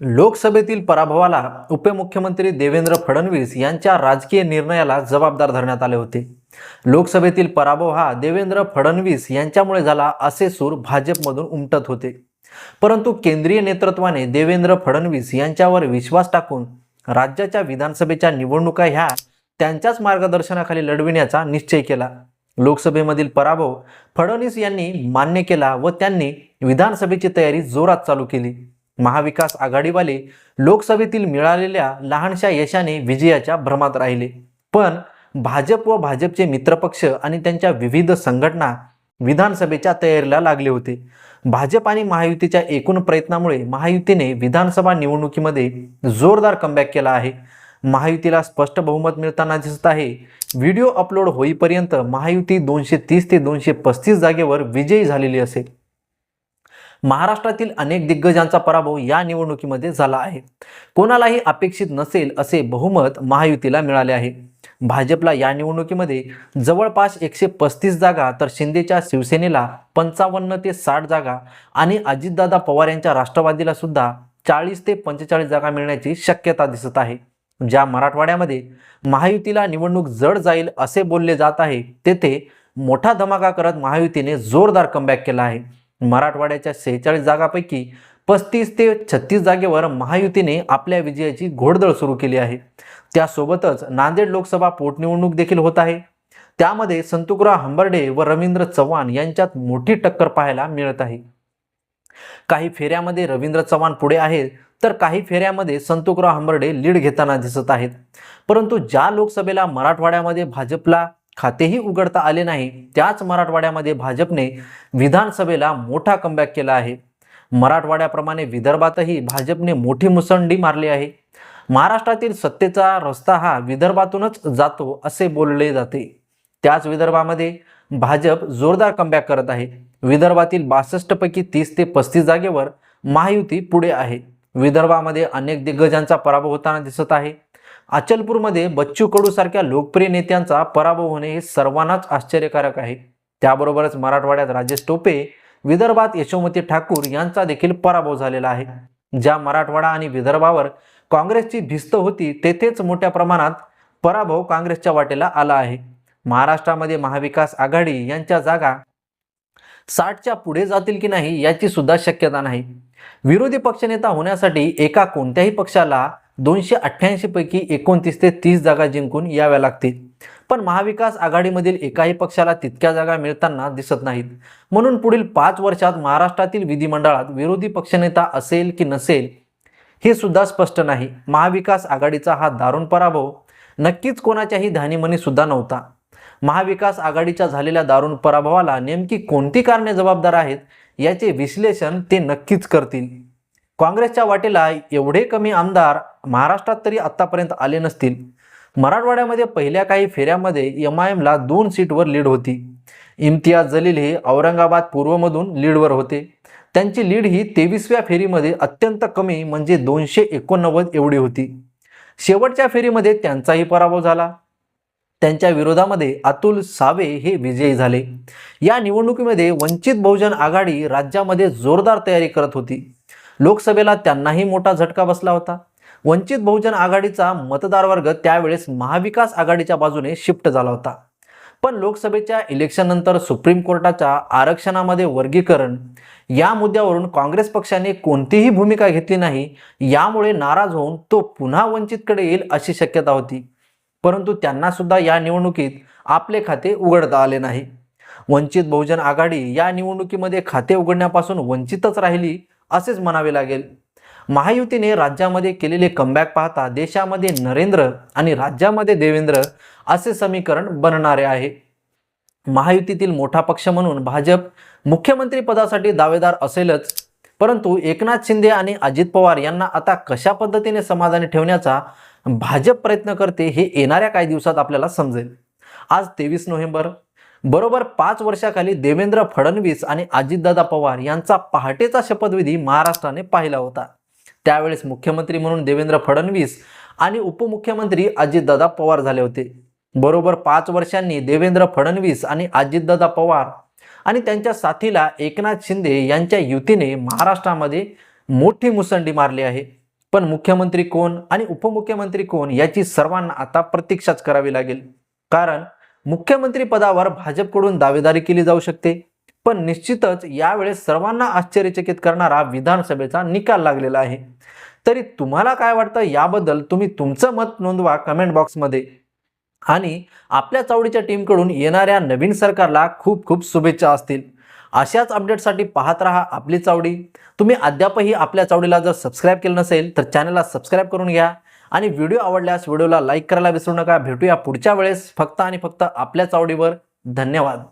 लोकसभेतील पराभवाला उपमुख्यमंत्री देवेंद्र फडणवीस यांच्या राजकीय निर्णयाला जबाबदार धरण्यात आले होते. लोकसभेतील पराभव हा देवेंद्र फडणवीस यांच्यामुळे झाला असे सूर भाजपमधून उमटत होते. परंतु केंद्रीय नेतृत्वाने देवेंद्र फडणवीस यांच्यावर विश्वास टाकून राज्याच्या विधानसभेच्या निवडणुका ह्या त्यांच्याच मार्गदर्शनाखाली लढविण्याचा निश्चय केला. लोकसभेमधील पराभव फडणवीस यांनी मान्य केला व त्यांनी विधानसभेची तयारी जोरात चालू केली. महाविकास आघाडीवाले लोकसभेतील मिळालेल्या लहानशा यशाने विजयाच्या भ्रमात राहिले. पण भाजप व भाजपचे मित्रपक्ष आणि त्यांच्या विविध संघटना विधानसभेच्या तयारीला लागले होते. भाजप आणि महायुतीच्या एकूण प्रयत्नामुळे महायुतीने विधानसभा निवडणुकीमध्ये जोरदार कमबॅक केला आहे. महायुतीला स्पष्ट बहुमत मिळताना दिसत आहे. व्हिडिओ अपलोड होईपर्यंत महायुती दोनशे तीस ते दोनशे पस्तीस जागेवर विजयी झालेली असेल. महाराष्ट्रातील अनेक दिग्गजांचा पराभव या निवडणुकीमध्ये झाला आहे. कोणालाही अपेक्षित नसेल असे बहुमत महायुतीला मिळाले आहे. भाजपला या निवडणुकीमध्ये जवळपास एकशे पस्तीस जागा तर शिंदेच्या शिवसेनेला पंचावन्न ते साठ जागा आणि अजितदादा पवार यांच्या राष्ट्रवादीला सुद्धा चाळीस ते पंचेचाळीस जागा मिळण्याची शक्यता दिसत आहे. ज्या मराठवाड्यामध्ये महायुतीला निवडणूक जड जाईल असे बोलले जात आहे तेथे मोठा धमाका करत महायुतीने जोरदार कमबॅक केला आहे. मराठवाड्याच्या सेहेचाळीस जागापैकी पस्तीस ते छत्तीस जागेवर महायुतीने आपल्या विजयाची घोडदळ सुरू केली आहे. त्यासोबतच नांदेड लोकसभा पोटनिवडणूक देखील होत आहे. त्यामध्ये संतुकराव हंबर्डे व रवींद्र चव्हाण यांच्यात मोठी टक्कर पाहायला मिळत आहे. काही फेऱ्यामध्ये रवींद्र चव्हाण पुढे आहेत तर काही फेऱ्यामध्ये संतोकराव हंबर्डे लीड घेताना दिसत आहेत. परंतु ज्या लोकसभेला मराठवाड्यामध्ये भाजपला खातेही उघडता आले नाही. त्याच मराठवाड्यामध्ये भाजपने विधानसभेला मोठा कमबॅक केला आहे. मराठवाड्याप्रमाणे विदर्भातही भाजपने मोठी मुसंडी मारली आहे. महाराष्ट्रातील सत्तेचा रस्ता हा विदर्भातूनच जातो असे बोलले जाते. त्याच विदर्भामध्ये भाजप जोरदार कमबॅक करत आहे. विदर्भातील बासष्टपैकी तीस ते पस्तीस जागेवर महायुती पुढे आहे. विदर्भामध्ये अनेक दिग्गजांचा पराभव होताना दिसत आहे. अचलपूरमध्ये बच्चू कडू सारख्या लोकप्रिय नेत्यांचा पराभव होणे हे सर्वांनाच आश्चर्यकारक आहे. त्याबरोबरच मराठवाड्यात राजेश टोपे विदर्भात यशोमती ठाकूर यांचा देखील पराभव झालेला आहे. ज्या मराठवाडा आणि विदर्भावर काँग्रेसची भिस्त होती तेथेच मोठ्या प्रमाणात पराभव काँग्रेसच्या वाटेला आला आहे. महाराष्ट्रामध्ये महाविकास आघाडी यांच्या जागा साठच्या पुढे जातील की नाही याची सुद्धा शक्यता नाही. विरोधी पक्षनेता होण्यासाठी एका कोणत्याही पक्षाला दोनशे अठ्ठ्याऐंशीपैकी एकोणतीस ते तीस जागा जिंकून याव्या लागतील. पण महाविकास आघाडीमधील एकाही पक्षाला तितक्या जागा मिळताना दिसत नाहीत. म्हणून पुढील पाच वर्षात महाराष्ट्रातील विधिमंडळात विरोधी पक्षनेता असेल की नसेल हे सुद्धा स्पष्ट नाही. महाविकास आघाडीचा हा दारुण पराभव नक्कीच कोणाच्याही धानीमनी सुद्धा नव्हता. महाविकास आघाडीच्या झालेल्या दारुण पराभवाला नेमकी कोणती कारणे जबाबदार आहेत याचे विश्लेषण ते नक्कीच करतील. काँग्रेसच्या वाटेला एवढे कमी आमदार महाराष्ट्रात तरी आत्तापर्यंत आले नसतील. मराठवाड्यामध्ये पहिल्या काही फेऱ्यामध्ये एम आय एमला दोन सीटवर लीड होती. इम्तियाज जलील हे औरंगाबाद पूर्वमधून लीडवर होते. त्यांची लीड ही तेवीसव्या फेरीमध्ये अत्यंत कमी म्हणजे दोनशे एकोणनव्वद एवढी होती. शेवटच्या फेरीमध्ये त्यांचाही पराभव झाला. त्यांच्या विरोधामध्ये अतुल सावे हे विजयी झाले. या निवडणुकीमध्ये वंचित बहुजन आघाडी राज्यामध्ये जोरदार तयारी करत होती. लोकसभेला त्यांनाही मोठा झटका बसला होता. वंचित बहुजन आघाडीचा मतदारवर्ग त्यावेळेस महाविकास आघाडीच्या बाजूने शिफ्ट झाला होता. पण लोकसभेच्या इलेक्शननंतर सुप्रीम कोर्टाच्या आरक्षणामध्ये वर्गीकरण या मुद्द्यावरून काँग्रेस पक्षाने कोणतीही भूमिका घेतली नाही यामुळे नाराज होऊन तो पुन्हा वंचितकडे येईल अशी शक्यता होती. परंतु त्यांना सुद्धा या निवडणुकीत आपले खाते उघडता आले नाही. वंचित बहुजन आघाडी या निवडणुकीमध्ये खाते उघडण्यापासून वंचितच राहिली असेच म्हणावे लागेल. महायुतीने राज्यामध्ये केलेले कमबॅक पाहता देशामध्ये नरेंद्र आणि राज्यामध्ये देवेंद्र असे समीकरण बनणारे आहे. महायुतीतील मोठा पक्ष म्हणून भाजप मुख्यमंत्री पदासाठी दावेदार असेलच. परंतु एकनाथ शिंदे आणि अजित पवार यांना आता कशा पद्धतीने समाधानी ठेवण्याचा भाजप प्रयत्न करते हे येणाऱ्या काही दिवसात आपल्याला समजेल. आज तेवीस नोव्हेंबर बरोबर पाच वर्षाखाली देवेंद्र फडणवीस आणि अजितदादा पवार यांचा पहाटेचा शपथविधी महाराष्ट्राने पाहिला होता. त्यावेळेस मुख्यमंत्री म्हणून देवेंद्र फडणवीस आणि उपमुख्यमंत्री अजितदादा पवार झाले होते. बरोबर पाच वर्षांनी देवेंद्र फडणवीस आणि अजितदादा पवार आणि त्यांच्या साथीला एकनाथ शिंदे यांच्या युतीने महाराष्ट्रामध्ये मोठी मुसंडी मारली आहे. पण मुख्यमंत्री कोण आणि उपमुख्यमंत्री कोण याची सर्वांना आता प्रतीक्षाच करावी लागेल. कारण मुख्यमंत्री पदावर भाजपकडून दावेदारी केली जाऊ शकते. पण निश्चितच यावेळेस सर्वांना आश्चर्यचकित करणारा विधानसभेचा निकाल लागलेला आहे. तरी तुम्हाला काय वाटतं याबद्दल तुम्ही तुमचं मत नोंदवा कमेंट बॉक्समध्ये आणि आपल्या चावडीच्या टीमकडून येणाऱ्या नवीन सरकारला खूप खूप शुभेच्छा असतील. अशाच अपडेटसाठी पाहत राहा आपली चावडी. तुम्ही अद्यापही आपल्या चावडीला जर सबस्क्राईब केलं नसेल तर चॅनलला सबस्क्राईब करून घ्या. आणि व्हिडिओ आवडल्यास व्हिडिओला लाईक करायला विसरू नका. भेटूया पुढच्या वेळेस. फक्त आणि फक्त आपल्याच आवडीवर. धन्यवाद.